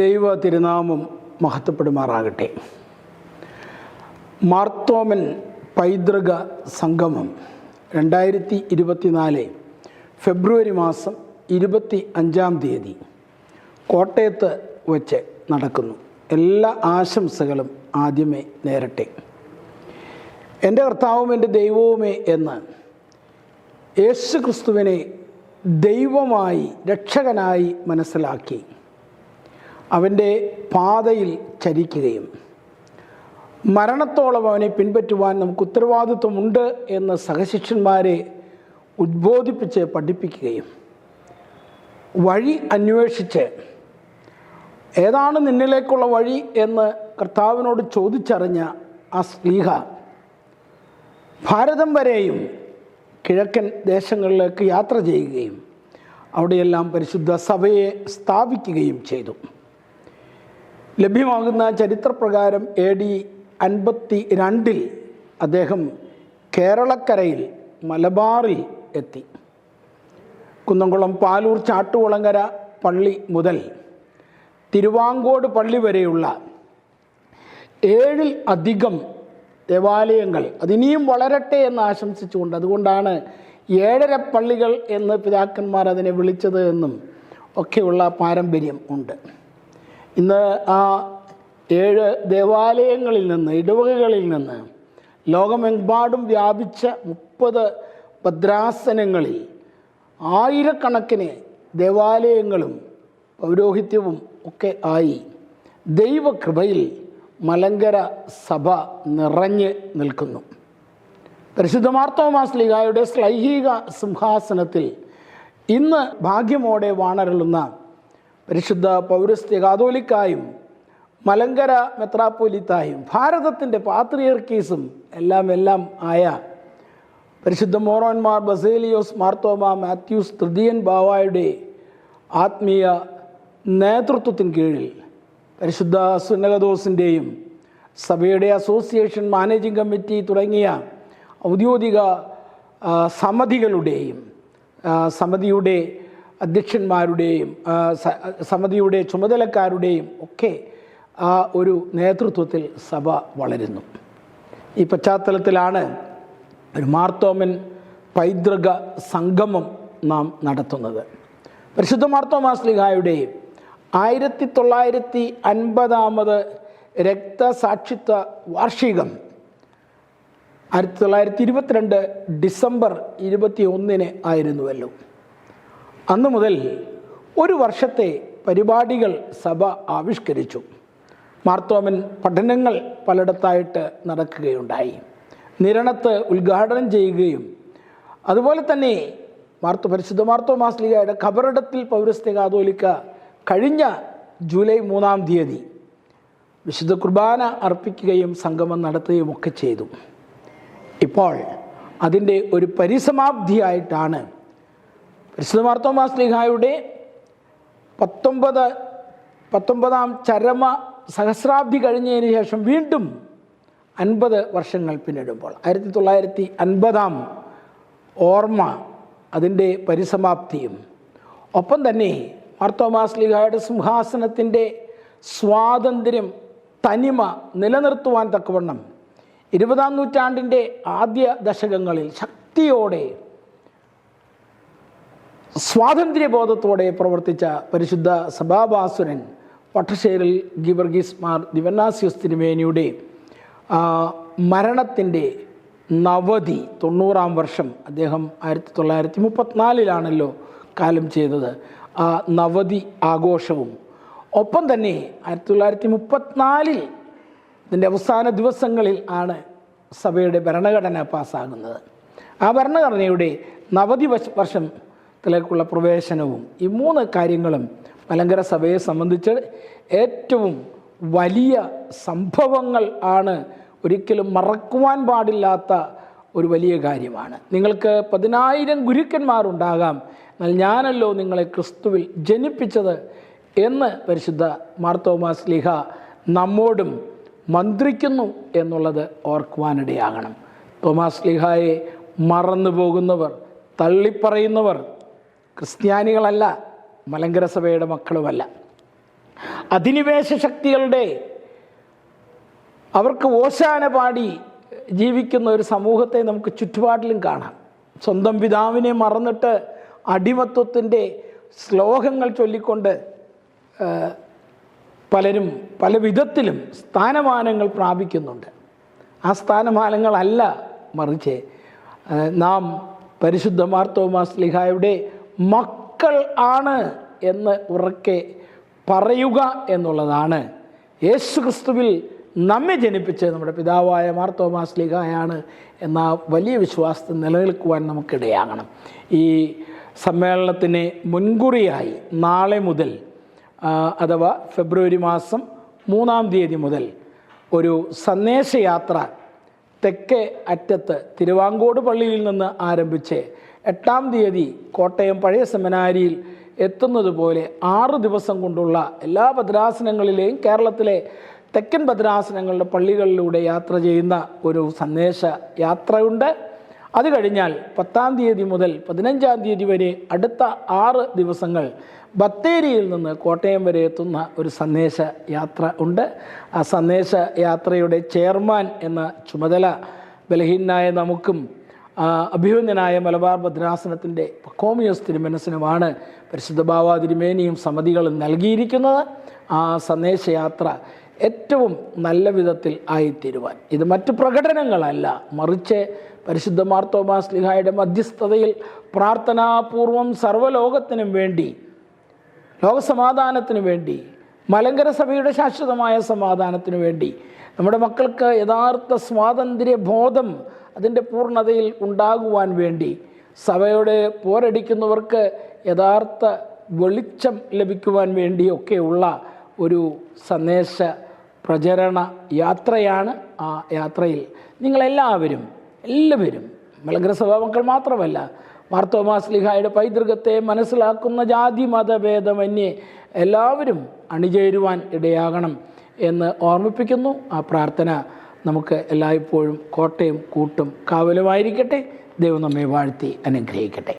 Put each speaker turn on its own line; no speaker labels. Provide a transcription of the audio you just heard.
ദൈവ തിരുനാമം മഹത്വപ്പെടുമാറാകട്ടെ. മാർത്തോമൻ പൈതൃക സംഗമം രണ്ടായിരത്തി ഇരുപത്തിനാല് ഫെബ്രുവരി മാസം ഇരുപത്തി അഞ്ചാം തീയതി കോട്ടയത്ത് വച്ച് നടക്കുന്നു. എല്ലാ ആശംസകളും ആദ്യമേ നേരട്ടെ. എന്റെ കർത്താവും എന്റെ ദൈവവുമേ എന്ന് യേശു ക്രിസ്തുവിനെ ദൈവമായി രക്ഷകനായി മനസ്സിലാക്കി അവന്റെ പാതയിൽ ചരിക്കുകയും മരണത്തോളം അവനെ പിൻപറ്റുവാൻ നമുക്ക് ഉത്തരവാദിത്വമുണ്ട് എന്ന് സഹശിഷ്യന്മാരെ ഉദ്ബോധിപ്പിച്ച് പഠിപ്പിക്കുകയും വഴി അന്വേഷിച്ച് ഏതാണ് നിന്നിലേക്കുള്ള വഴി എന്ന് കർത്താവിനോട് ചോദിച്ചറിഞ്ഞ ആ സ്ലീഹ ഭാരതം വരെയും കിഴക്കൻ ദേശങ്ങളിലേക്ക് യാത്ര ചെയ്യുകയും അവിടെയെല്ലാം പരിശുദ്ധ സഭയെ സ്ഥാപിക്കുകയും ചെയ്തു. ലഭ്യമാകുന്ന ചരിത്രപ്രകാരം എ ഡി അൻപത്തി രണ്ടിൽ അദ്ദേഹം കേരളക്കരയിൽ മലബാറിൽ എത്തി. കുന്നംകുളം പാലൂർ ചാട്ടുകുളങ്ങര പള്ളി മുതൽ തിരുവാങ്കോട് പള്ളി വരെയുള്ള ഏഴിൽ അധികം ദേവാലയങ്ങൾ അതിനിയും വളരട്ടെ എന്ന് ആശംസിച്ചുകൊണ്ട് അതുകൊണ്ടാണ് ഏഴര പള്ളികൾ എന്ന് പിതാക്കന്മാർ അതിനെ വിളിച്ചത് എന്നും ഒക്കെയുള്ള പാരമ്പര്യം ഉണ്ട്. ഇന്ന് ആ ഏഴ് ദേവാലയങ്ങളിൽ നിന്ന് ഇടവകകളിൽ നിന്ന് ലോകമെമ്പാടും വ്യാപിച്ച മുപ്പത് ഭദ്രാസനങ്ങളിൽ ആയിരക്കണക്കിന് ദേവാലയങ്ങളും പൗരോഹിത്യവും ഒക്കെ ആയി ദൈവകൃപയിൽ മലങ്കര സഭ നിറഞ്ഞ് നിൽക്കുന്നു. പരിശുദ്ധ മാർത്തോമാസ് ലീഗായുടെ ശ്ലൈഹിക സിംഹാസനത്തിൽ ഇന്ന് ഭാഗ്യമോടെ വാണരുളുന്ന പരിശുദ്ധ പൗരസ്ത്യ കാതോലിക്കായും മലങ്കര മെത്രാപ്പോലിത്തായും ഭാരതത്തിന്റെ പാത്രിയർക്കീസും എല്ലാം എല്ലാം ആയ പരിശുദ്ധ മോറോന്മാർ ബസേലിയോസ് മാർത്തോമ മാത്യൂസ് തൃതീയൻ ബാവായുടെ ആത്മീയ നേതൃത്വത്തിന് കീഴിൽ പരിശുദ്ധ സുന്നകദോസിന്റെയും സഭയുടെ അസോസിയേഷൻ മാനേജിംഗ് കമ്മിറ്റി തുടങ്ങിയ ഔദ്യോഗിക സമിതികളുടെയും സമിതിയുടെ അധ്യക്ഷന്മാരുടെയും സമിതിയുടെ ചുമതലക്കാരുടെയും ഒക്കെ ആ ഒരു നേതൃത്വത്തിൽ സഭ വളരുന്നു. ഈ പശ്ചാത്തലത്തിലാണ് ഒരു മാർത്തോമൻ പൈതൃക സംഗമം നാം നടത്തുന്നത്. പരിശുദ്ധ മാർത്തോമാസ്ലിഹായുടെ ആയിരത്തി തൊള്ളായിരത്തി അൻപതാമത് രക്തസാക്ഷിത്വ വാർഷികം ആയിരത്തി തൊള്ളായിരത്തി ഇരുപത്തിരണ്ട് ഡിസംബർ ഇരുപത്തി ഒന്നിന് ആയിരുന്നുവല്ലോ. അന്നു മുതൽ ഒരു വർഷത്തെ പരിപാടികൾ സഭ ആവിഷ്കരിച്ചു. മാർത്തോമൻ പഠനങ്ങൾ പലയിടത്തായിട്ട് നടക്കുകയുണ്ടായി. നിരണത്ത് ഉദ്ഘാടനം ചെയ്യുകയും അതുപോലെ തന്നെ മാർത്തു പരിശുദ്ധ മാർത്തോ മാസ്ലികയുടെ ഖബറിടത്തിൽ പൗരസ്ത്യ കാതോലിക്ക കഴിഞ്ഞ ജൂലൈ മൂന്നാം തീയതി വിശുദ്ധ കുർബാന അർപ്പിക്കുകയും സംഗമം നടത്തുകയും ഒക്കെ ചെയ്തു. ഇപ്പോൾ അതിന്റെ ഒരു പരിസമാപ്തിയായിട്ടാണ് പരിശുദ്ധ മാർത്തോമാ സ്ലിഹായുടെ പത്തൊമ്പത് പത്തൊമ്പതാം ചരമ സഹസ്രാബ്ദി കഴിഞ്ഞതിന് ശേഷം വീണ്ടും അൻപത് വർഷങ്ങൾ പിന്നിടുമ്പോൾ ആയിരത്തി തൊള്ളായിരത്തി അൻപതാം ഓർമ്മ അതിന്റെ പരിസമാപ്തിയും. ഒപ്പം തന്നെ മാർത്തോമാസ്ലിഹായുടെ സിംഹാസനത്തിന്റെ സ്വാതന്ത്ര്യം തനിമ നിലനിർത്തുവാൻ തക്കവണ്ണം ഇരുപതാം നൂറ്റാണ്ടിന്റെ ആദ്യ ദശകങ്ങളിൽ ശക്തിയോടെ സ്വാതന്ത്ര്യബോധത്തോടെ പ്രവർത്തിച്ച പരിശുദ്ധ സഭാഭാസുരൻ വട്ടശ്ശേരിൽ ഗിവർഗീസ് മാർ ദിവന്നാസ്യോസ് തിരുമേനിയുടെ മരണത്തിന്റെ നവതി തൊണ്ണൂറാം വർഷം അദ്ദേഹം ആയിരത്തി തൊള്ളായിരത്തി മുപ്പത്തിനാലിലാണല്ലോ കാലം ചെയ്തത്. ആ നവതി ആഘോഷവും ഒപ്പം തന്നെ ആയിരത്തി തൊള്ളായിരത്തി മുപ്പത്തിനാലിൽ ഇതിന്റെ അവസാന ദിവസങ്ങളിൽ ആണ് സഭയുടെ ഭരണഘടന പാസ്സാകുന്നത്. ആ ഭരണഘടനയുടെ നവതി വശ- വർഷത്തിലേക്കുള്ള പ്രവേശനവും ഈ മൂന്ന് കാര്യങ്ങളും മലങ്കര സഭയെ സംബന്ധിച്ച് ഏറ്റവും വലിയ സംഭവങ്ങൾ ആണ് ഒരിക്കലും മറക്കുവാൻ പാടില്ലാത്ത ഒരു വലിയ കാര്യമാണ്. നിങ്ങൾക്ക് പതിനായിരം ഗുരുക്കന്മാരുണ്ടാകാം എന്നാൽ ഞാനല്ലോ നിങ്ങളെ ക്രിസ്തുവിൽ ജനിപ്പിച്ചത് എന്ന് പരിശുദ്ധ മാർത്തോമാസ് ലിഹ നമ്മോടും മന്ത്രിക്കുന്നു എന്നുള്ളത് ഓർക്കുവാനിടയാകണം. തോമാസ് ലിഹായെ മറന്നു പോകുന്നവർ തള്ളിപ്പറയുന്നവർ ക്രിസ്ത്യാനികളല്ല മലങ്കര സഭയുടെ മക്കളുമല്ല. അധിനിവേശ ശക്തികളുടെ അവർക്ക് ഓശാന പാടി ജീവിക്കുന്ന ഒരു സമൂഹത്തെ നമുക്ക് ചുറ്റുപാടിലും കാണാം. സ്വന്തം പിതാവിനെ മറന്നിട്ട് അടിമത്വത്തിന്റെ ശ്ലോകങ്ങൾ ചൊല്ലിക്കൊണ്ട് പലരും പല വിധത്തിലും സ്ഥാനമാനങ്ങൾ പ്രാപിക്കുന്നുണ്ട്. ആ സ്ഥാനമാനങ്ങളല്ല മറിച്ച് നാം പരിശുദ്ധ മാർത്തോമാ ലിഹായുടെ മക്കൾ ആണ് എന്ന് ഉറക്കെ പറയുക എന്നുള്ളതാണ്. യേശു ക്രിസ്തുവിൽ നമ്മെ ജനിപ്പിച്ച് നമ്മുടെ പിതാവായ മാർത്തോമാസ് ലിഹായാണ് എന്ന വലിയ വിശ്വാസത്തിൽ നിലനിൽക്കുവാൻ നമുക്കിടയാകണം. ഈ സമ്മേളനത്തിന് മുൻകുറിയായി നാളെ മുതൽ അഥവാ ഫെബ്രുവരി മാസം മൂന്നാം തീയതി മുതൽ ഒരു സന്ദേശയാത്ര തെക്കേ അറ്റത്ത് തിരുവാങ്കോട് പള്ളിയിൽ നിന്ന് ആരംഭിച്ച് എട്ടാം തീയതി കോട്ടയം പഴയ സെമിനാരിയിൽ എത്തുന്നത് പോലെ ആറ് ദിവസം കൊണ്ടുള്ള എല്ലാ ഭദ്രാസനങ്ങളിലെയും കേരളത്തിലെ തെക്കൻ ഭദ്രാസനങ്ങളുടെ പള്ളികളിലൂടെ യാത്ര ചെയ്യുന്ന ഒരു സന്ദേശ യാത്രയുണ്ട്. അത് കഴിഞ്ഞാൽ പത്താം തീയതി മുതൽ പതിനഞ്ചാം തീയതി വരെ അടുത്ത ആറ് ദിവസങ്ങൾ ബത്തേരിയിൽ നിന്ന് കോട്ടയം വരെ എത്തുന്ന ഒരു സന്ദേശ യാത്ര ഉണ്ട്. ആ സന്ദേശ യാത്രയുടെ ചെയർമാൻ എന്ന ചുമതല ബലഹീനായ നമുക്കും അഭിമന്യനായ മലബാർ ഭദ്രാസനത്തിന്റെ പക്കോമിയോസ് തിരുമനസിനുമാണ് പരിശുദ്ധ ബാബ തിരുമേനിയും സമിതികളും നൽകിയിരിക്കുന്നത്. ആ സന്ദേശയാത്ര ഏറ്റവും നല്ല വിധത്തിൽ ആയിത്തീരുവാൻ. ഇത് മറ്റു പ്രകടനങ്ങളല്ല. മറിച്ച് പരിശുദ്ധ മാർത്തോമാ സ്ലിഹായുടെ മധ്യസ്ഥതയിൽ പ്രാർത്ഥനാപൂർവം സർവലോകത്തിനും വേണ്ടി ലോകസമാധാനത്തിനു വേണ്ടി മലങ്കര സഭയുടെ ശാശ്വതമായ സമാധാനത്തിനു വേണ്ടി നമ്മുടെ മക്കൾക്ക് യഥാർത്ഥ സ്വാതന്ത്ര്യ ബോധം അതിന്റെ പൂർണതയിൽ ഉണ്ടാകുവാൻ വേണ്ടി സഭയോട് പോരടിക്കുന്നവർക്ക് യഥാർത്ഥ വെളിച്ചം ലഭിക്കുവാൻ വേണ്ടിയൊക്കെയുള്ള ഒരു സന്ദേശ പ്രചരണ യാത്രയാണ് ആ യാത്രയിൽ. നിങ്ങളെല്ലാവരും എല്ലാവരും മലഗ്രസഭാ സഭാ മക്കൾ മാത്രമല്ല മാർത്തോമാസ് ലിഹായുടെ പൈതൃകത്തെ മനസ്സിലാക്കുന്ന ജാതി മതഭേദമന്യേ എല്ലാവരും അണിചേരുവാൻ ഇടയാകണം എന്ന് ഓർമ്മിപ്പിക്കുന്നു. ആ പ്രാർത്ഥന നമുക്ക് എല്ലായ്പ്പോഴും കോട്ടയും കൂട്ടും കാവലുമായിരിക്കട്ടെ. ദൈവം നമ്മെ വാഴ്ത്തി അനുഗ്രഹിക്കട്ടെ.